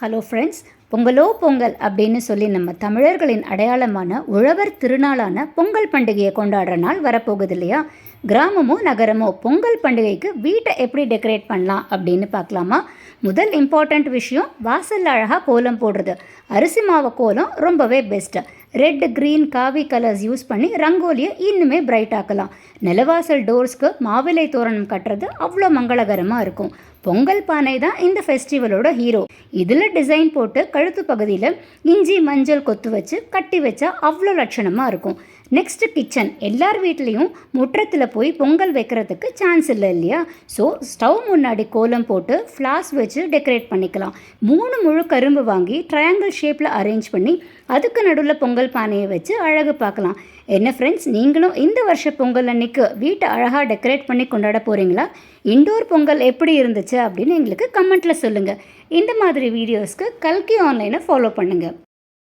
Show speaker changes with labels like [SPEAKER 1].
[SPEAKER 1] Hello friends பொங்கலோ பொங்கல் அப்படின்னு சொல்லி நம்ம தமிழர்களின் அடையாளமான உழவர் திருநாளான பொங்கல் பண்டிகையை கொண்டாடுற நாள் வரப்போகுது இல்லையா? கிராமமோ நகரமோ பொங்கல் பண்டிகைக்கு வீட்டை எப்படி டெக்கரேட் பண்ணலாம் அப்படின்னு பார்க்கலாமா? முதல் இம்பார்ட்டண்ட் விஷயம் வாசல் அழகாக கோலம் போடுறது. அரிசி மாவு கோலம் ரொம்பவே பெஸ்ட்டு ரெட் க்ரீன் காவி கலர்ஸ் யூஸ் பண்ணி ரங்கோலியை இன்னுமே பிரைட் ஆக்கலாம். நிலவாசல் டோர்ஸ்க்கு மாவிலை தோரணம் கட்டுறது அவ்வளோ மங்களகரமாக இருக்கும். பொங்கல் பானை தான் இந்த ஃபெஸ்டிவலோட ஹீரோ இதில் டிசைன் போட்டு கழுத்து பகுதியில் இஞ்சி மஞ்சள் கொத்து வச்சு கட்டி வச்சா அவ்வளோ லட்சணமாக இருக்கும். நெக்ஸ்ட் கிச்சன் எல்லார் வீட்லேயும் முற்றத்தில் போய் பொங்கல் வைக்கிறதுக்கு சான்ஸ் இல்லை இல்லையா? ஸோ ஸ்டவ் முன்னாடி கோலம் போட்டு ஃப்ளாஸ் வச்சு டெக்கரேட் பண்ணிக்கலாம். மூணு முழு கரும்பு வாங்கி ட்ரையாங்கிள் ஷேப்பில் அரேஞ்ச் பண்ணி அதுக்கு நடுவில் பொங்கல் பானையை வச்சு அழகு பார்க்கலாம். என்ன ஃப்ரெண்ட்ஸ் நீங்களும் இந்த வருஷ பொங்கல் அன்னைக்கு வீட்டை அழகாக டெக்கரேட் பண்ணி கொண்டாட போகிறீங்களா இண்டோர் பொங்கல் எப்படி இருந்துச்சு அப்படின்னு எங்களுக்கு கமெண்ட்டில் சொல்லுங்கள் இந்த மாதிரி வீடியோஸ்க்கு கல்கி ஆன்லைனை ஃபாலோ பண்ணுங்கள்